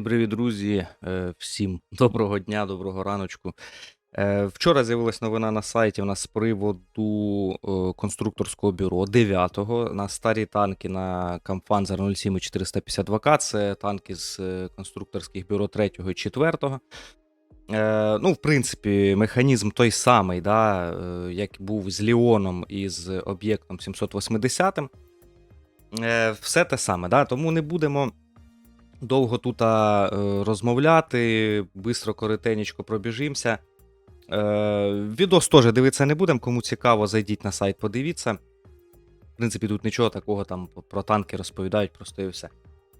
І привіт, друзі. Е, Всім доброго дня, доброго раночку. Е, Вчора з'явилась новина на сайті у нас з приводу е, конструкторського бюро 9-го на старі танки на Kampfpanzer 07 і 452К. Це танки з е, конструкторських бюро 3 і 4. Е, ну, в принципі, механізм той самий, да, е, як був з Ліоном і з об'єктом 780. Е, Все те саме, да, тому не будемо довго тут е, розмовляти, бистро коротенечко пробіжимося. Е, відос теж дивитися не будемо. Кому цікаво, зайдіть на сайт, подивіться. В принципі, тут нічого такого там про танки розповідають, просто і все.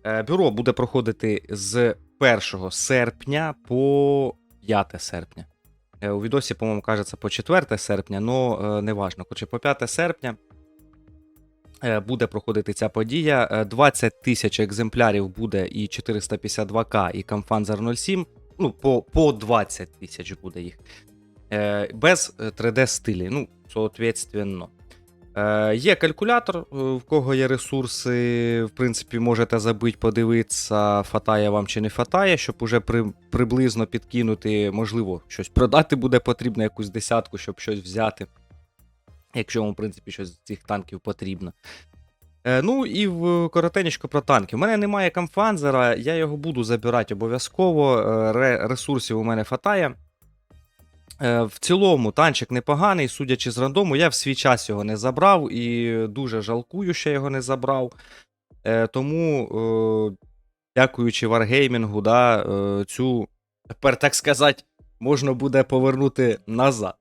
Е, бюро буде проходити з 1 серпня по 5 серпня. У відосі, по-моєму, кажеться по 4 серпня, але не важно. По 5 серпня буде проходити ця подія. Е, 20 тисяч екземплярів буде і 452К, і Kampfpanzer 07. Ну, по, по 20 тисяч буде їх. Е, без 3D стилі. Ну, соответственно. Е, є калькулятор, е, в кого є ресурси. В принципі, можете забити, подивитися, фатає вам чи не фатає, щоб уже при, приблизно підкинути, можливо, щось продати буде потрібно, якусь десятку, щоб щось взяти. Якщо вам, в принципі, щось з цих танків потрібно. Е, ну і в коротенечко про танки. У мене немає камфанзера, я його буду забирати обов'язково. е, ресурсів у мене фатає. Е, В цілому танчик непоганий, судячи з рандому, я в свій час його не забрав і дуже жалкую, що його не забрав. Е, Тому, е, дякуючи Wargaming, да, е, цю, тепер так сказати, можна буде повернути назад.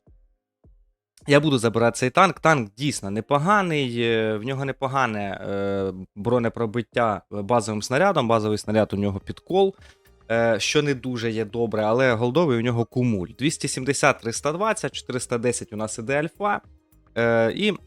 Я буду забирати цей танк. Танк дійсно непоганий, е, в нього непогане е, бронепробиття базовим снарядом. Базовий снаряд у нього підкол, е, що не дуже є добре, але голдовий у нього кумуль. 270, 320, 410 у нас іде альфа. Е, і в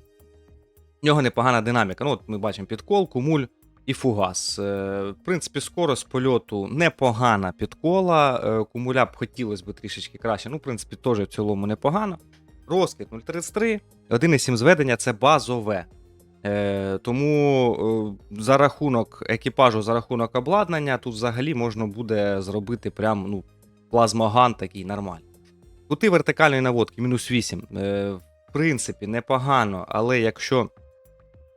нього непогана динаміка. Ну, от ми бачимо підкол, кумуль і фугас. Е, в принципі, скорость польоту непогана підкола. Е, кумуля б хотілося б трішечки краще. Ну, в принципі, теж в цілому непогано. Розкид 033, 1,7 зведення це базове. Е, тому е, за рахунок екіпажу, за рахунок обладнання, тут взагалі можна буде зробити прям ну, плазмоган такий нормальний. Кути вертикальної наводки, мінус 8. Е, в принципі, непогано, але якщо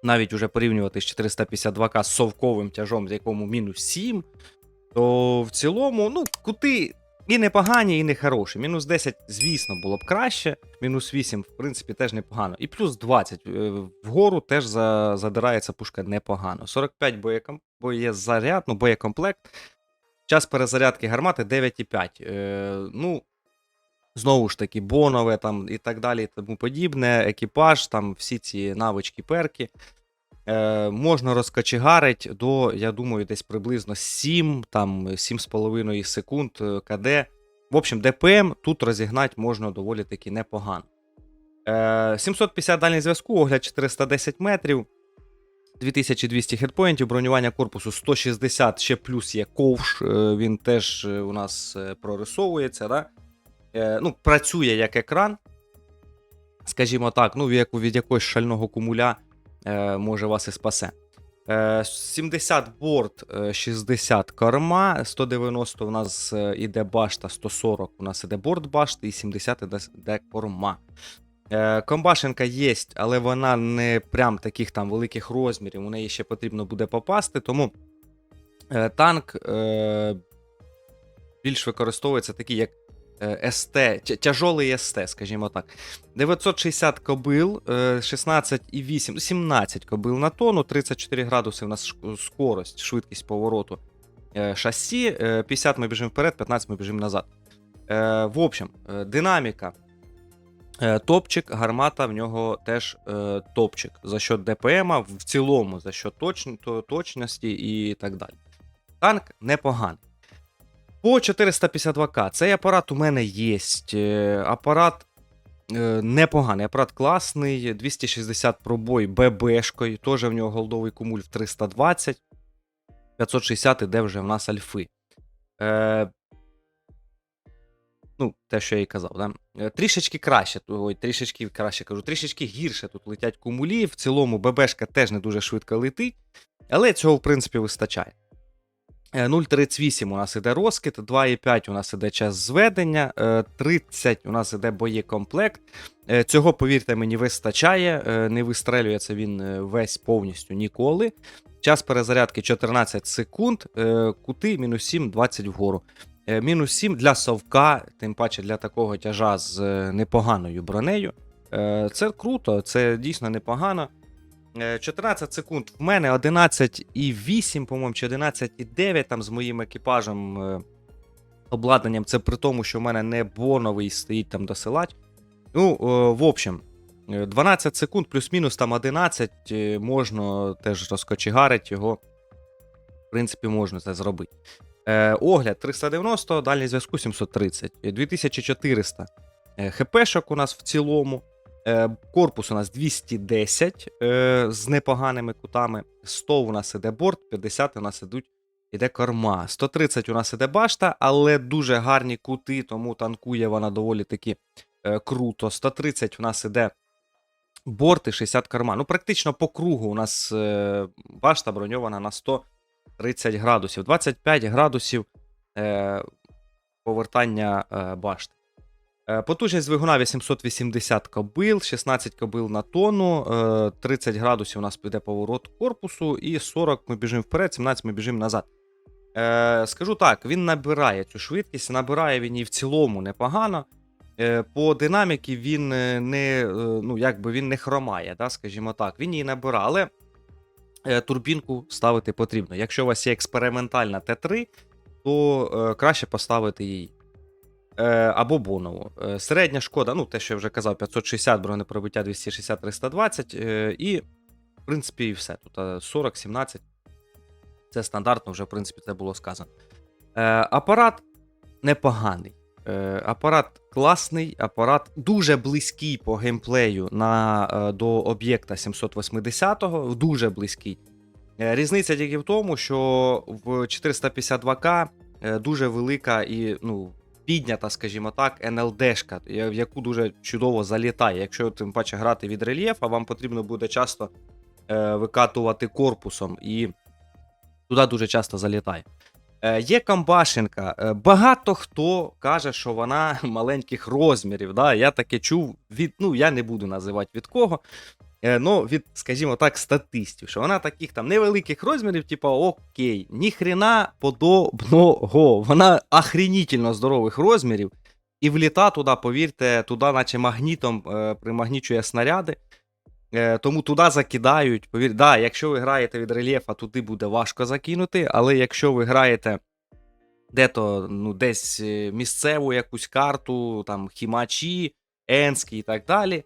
навіть уже порівнювати з 452К з совковим тяжом, з якому мінус 7, то в цілому, ну, кути і непогані, і не хороші. Мінус 10, звісно, було б краще. Мінус 8, в принципі, теж непогано. І плюс 20 е, вгору теж за, задирається пушка непогано. 45 боєком, боєзаряд, ну, боєкомплект. Час перезарядки гармати 9,5. Е, ну, знову ж таки, бонове там і так далі, і тому подібне. Екіпаж, там всі ці навички, перки. Е, можна розкачегарить до, я думаю, десь приблизно 7, там 7,5 секунд е, КД. В общем, ДПМ тут розігнати можна доволі таки непогано. Е, 750 дальній зв'язку, огляд 410 метрів. 2200 хедпоінтів, бронювання корпусу 160, ще плюс є ковш, е, він теж е, у нас прорисовується. Да? Ну, працює як екран. Скажімо так, ну, від якогось шального кумуля може вас і спасе. Е, 70 борт, е, 60 корма, 190 у нас е, іде башта, 140 у нас іде борт башти, і 70 іде, корма. Е, Комбашенка є, але вона не прям таких там великих розмірів. У неї ще потрібно буде попасти. Тому е, танк е, більш використовується такий, як е, СТ, тя- тяжолий СТ, скажімо так. 960 кобил, е, 16,8, 17 кобил на тонну, 34 градуси у нас скорость, швидкість повороту е, шасі, е, 50 ми біжимо вперед, 15 ми біжимо назад. Е, В общем, е, динаміка. Е, Топчик, гармата в нього теж е, топчик за счет ДПМа, в цілому за счет точ, то- точності і так далі. Танк непоганий. По 452К цей апарат у мене є. Апарат е, непоганий, апарат класний, 260 пробой ББшкою, теж в нього голдовий кумуль в 320, 560 іде вже в нас альфи. Е, ну, те, що я і казав, да? Е, трішечки краще, ой, трішечки краще кажу, трішечки гірше тут летять кумулі. В цілому ББшка теж не дуже швидко летить, але цього, в принципі, вистачає. Е, 0,38 у нас іде розкид, 2,5 у нас іде час зведення, е, 30 у нас іде боєкомплект. Е, Цього, повірте мені, вистачає. е, Не вистрелюється він е, весь повністю ніколи. Час перезарядки 14 секунд, е, кути мінус 7, 20 вгору. Е, Мінус 7 для совка, тим паче для такого тяжа з е, непоганою бронею. Е, Це круто, це дійсно непогано. Е, 14 секунд. В мене 11,8, по-моєму, чи 11,9 там з моїм екіпажем е, обладнанням. Це при тому, що в мене не боновий стоїть там досилач. Ну, е, в общем, е, 12 секунд, плюс-мінус там 11, е, можна теж розкочегарити його. В принципі, можна це зробити. Е, огляд 390, дальній зв'язку 730, е, 2400 е, хпшок у нас в цілому. Е, Корпус у нас 210 е, з непоганими кутами. 100 у нас іде борт, 50 у нас ідуть іде корма. 130 у нас іде башта, але дуже гарні кути, тому танкує вона доволі таки е, круто. 130 у нас іде борт і 60 корма. Ну, практично по кругу у нас башта броньована на 130 градусів. 25 градусів повертання башти. Е, Потужність двигуна 880 кобил, 16 кобил на тонну, е, 30 градусів у нас піде поворот корпусу, і 40 ми біжимо вперед, 17 ми біжимо назад. Е, Скажу так, він набирає цю швидкість, набирає він і в цілому непогано. Е, По динаміки він е, не, е, ну, якби він не хромає, да, скажімо так. Він її набирає, але е, турбінку ставити потрібно. Якщо у вас є експериментальна Т3, то е, краще поставити її. Е, або бонову. Е, середня шкода, ну те, що я вже казав, 560 бронепробиття 260 320 е, і, в принципі, і все. Тут е, 40-17. Це стандартно, вже, в принципі, це було сказано. Апарат непоганий. Апарат класний, апарат дуже близький по геймплею на, до об'єкта 780-го, дуже близький. Різниця тільки в тому, що в 452К е, дуже велика і ну, піднята, скажімо так, НЛДшка, в яку дуже чудово залітає. Якщо тим паче грати від рельєфа, вам потрібно буде часто е, викатувати корпусом, і туди дуже часто залітає. Е, є камбашенка. Е, багато хто каже, що вона маленьких розмірів. Да? Я таке чув від, ну я не буду називати від кого. Е, ну, від, скажімо так, статистів, що вона таких там невеликих розмірів, типу, окей, ніхрена подобного. Вона охренітельно здорових розмірів, і вліта туди, повірте, туди, наче магнітом е, примагнічує снаряди. Е, тому туди закидають. Повір, да, якщо ви граєте від рельєфа, туди буде важко закинути, але якщо ви граєте де-то ну, десь місцеву якусь карту, там Хімачі, Енський і так далі.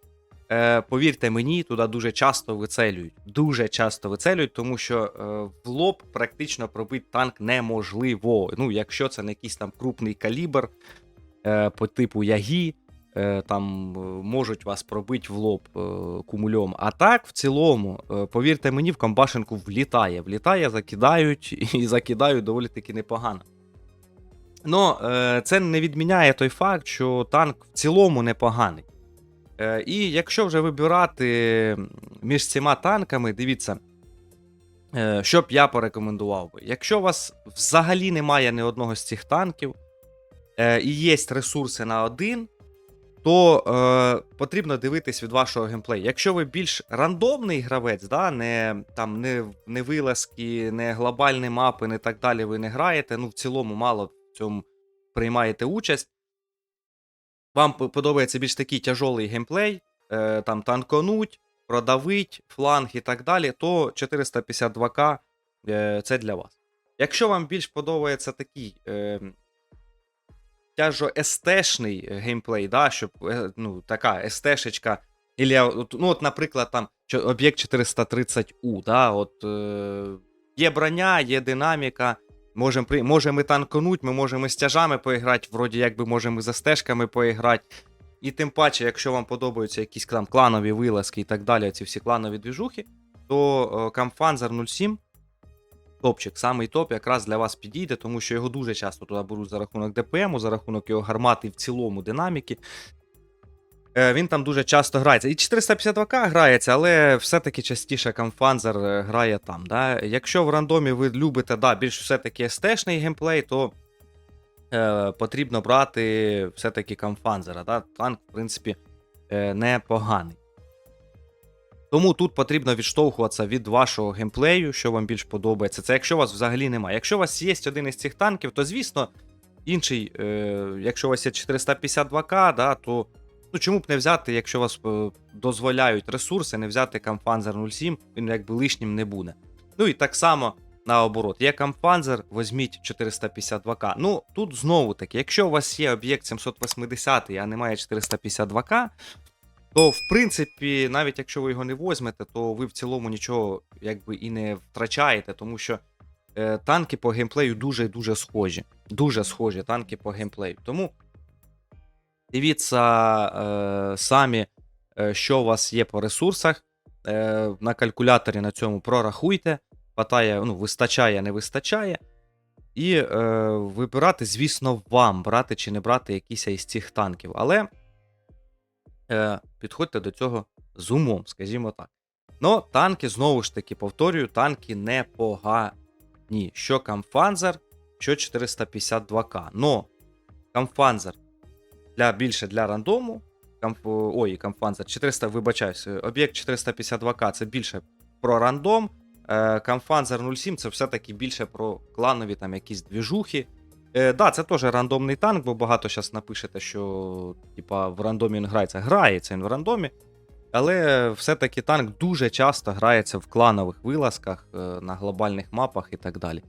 Е, повірте мені, туди дуже часто вицелюють. Дуже часто вицелюють, тому що е, в лоб практично пробити танк неможливо. Ну, якщо це не якийсь там крупний калібр е, по типу Ягі, е, там е, можуть вас пробити в лоб е, кумульом. А так, в цілому, повірте мені, в комбашенку влітає. Влітає, закидають і закидають доволі таки непогано. Ну, це не відміняє той факт, що танк в цілому непоганий. Е, І якщо вже вибирати між цими танками, дивіться, е, що б я порекомендував би. Якщо у вас взагалі немає ні одного з цих танків, е, і є ресурси на один, то потрібно дивитись від вашого геймплею. Якщо ви більш рандомний гравець, да, не, там, не, не вилазки, не глобальні мапи, не так далі ви не граєте, ну в цілому мало в цьому приймаєте участь вам подобається більш такий тяжолий геймплей, е, там танконуть, продавить, фланг і так далі, то 452К е, це для вас. Якщо вам більш подобається такий е, тяжо естешний геймплей, да, щоб е, ну, така естешечка, ну, от, наприклад, там об'єкт 430У, да, от, е, є броня, є динаміка. Можемо при... може ми танкануть, ми можемо з тяжами поіграти, вроді якби можемо за стежками поіграти. І тим паче, якщо вам подобаються якісь там кланові вилазки і так далі, ці всі кланові двіжухи, то е, Камфанзер 07, топчик, самий топ якраз для вас підійде, тому що його дуже часто туди беруть за рахунок ДПМу, за рахунок його гармати в цілому динаміки. Е, Він там дуже часто грається. І 452к грається, але все-таки частіше Камфанзер е, грає там. Да? Якщо в рандомі ви любите да, більш все-таки СТ-шний геймплей, то е, потрібно брати все-таки Камфанзера. Да? Танк, в принципі, е, непоганий. Тому тут потрібно відштовхуватися від вашого геймплею, що вам більш подобається. Це якщо у вас взагалі немає. Якщо у вас є один із цих танків, то звісно, інший, е, якщо у вас є 452к, да, то ну, чому б не взяти, якщо вас е, дозволяють ресурси, не взяти Камфанзер 07, він якби лишнім не буде. Ну і так само наоборот, є Камфанзер, візьміть 452к. Ну, тут знову таки, якщо у вас є об'єкт 780, а немає 452к, то в принципі, навіть якщо ви його не возьмете, то ви в цілому нічого якби і не втрачаєте, тому що е, танки по геймплею дуже дуже схожі. Дуже схожі танки по геймплею. Тому дивіться е, самі, е, що у вас є по ресурсах. Е, на калькуляторі на цьому прорахуйте. Хватає, ну, вистачає, не вистачає. І е, вибирати, звісно, вам брати чи не брати якийсь із цих танків. Але е, підходьте до цього з умом, скажімо так. Ну, танки, знову ж таки, повторюю, танки непогані. Що Камфанзер, що 452к. Но Камфанзер для, більше для рандому. Камф, ой, Камфанзер 400, вибачаюсь, об'єкт 452к це більше про рандом. Е, Камфанзер 07 це все-таки більше про кланові там якісь двіжухи. Е, да, це теж рандомний танк, бо багато зараз напишете, що типа, в рандомі він грається. Грається він в рандомі. Але все-таки танк дуже часто грається в кланових вилазках, е, на глобальних мапах і так далі.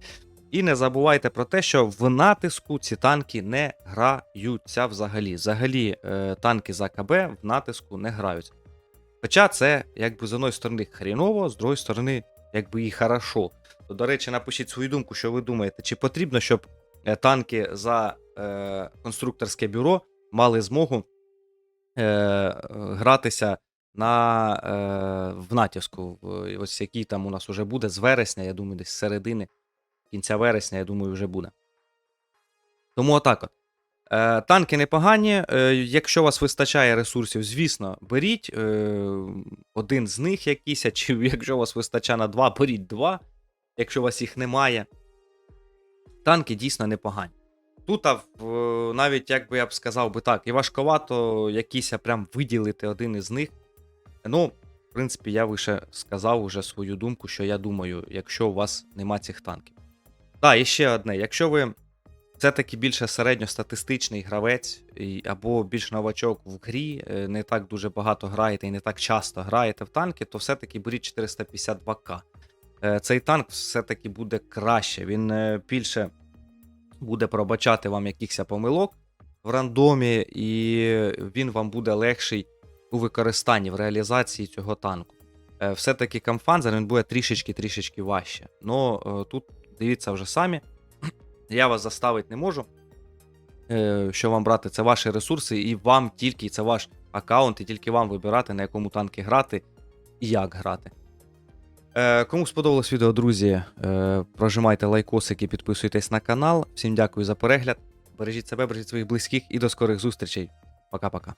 І не забувайте про те, що в натиску ці танки не граються взагалі. Взагалі, е, танки за КБ в натиску не граються. Хоча це, якби з одної сторони хріново, з другої сторони, якби і хорошо. То, до речі, напишіть свою думку, що ви думаєте, чи потрібно, щоб е, танки за е, конструкторське бюро мали змогу е, гратися на, е, в натиску. В- Ось який там у нас уже буде з вересня, я думаю, десь з середини, кінця вересня, я думаю, вже буде. Тому отак от. Е, танки непогані. Е, якщо у вас вистачає ресурсів, звісно, беріть е, один з них якийсь, чи якщо у вас вистачає на два, беріть два, якщо у вас їх немає. Танки дійсно непогані. Тут навіть, як би я б сказав би так, і важковато якийсь прям виділити один із них. Ну, в принципі, я вище сказав уже свою думку, що я думаю, якщо у вас нема цих танків. Так, і ще одне. Якщо ви все-таки більше середньостатистичний гравець, або більш новачок в грі, е, не так дуже багато граєте і не так часто граєте в танки, то все-таки беріть 452к. Е, Цей танк все-таки буде краще. Він е, більше буде пробачати вам якихось помилок в рандомі, і він вам буде легший у використанні в реалізації цього танку. Все-таки камфанзер він буде трішечки-трішечки важче. Е, тут дивіться вже самі. Я вас заставити не можу. Е, Що вам брати, це ваші ресурси, і вам тільки це ваш аккаунт, і тільки вам вибирати, на якому танки грати і як грати. Е, Кому сподобалось відео, друзі, е, прожимайте лайкосики, підписуйтесь на канал. Всім дякую за перегляд. Бережіть себе, бережіть своїх близьких і до скорих зустрічей. Пока-пока.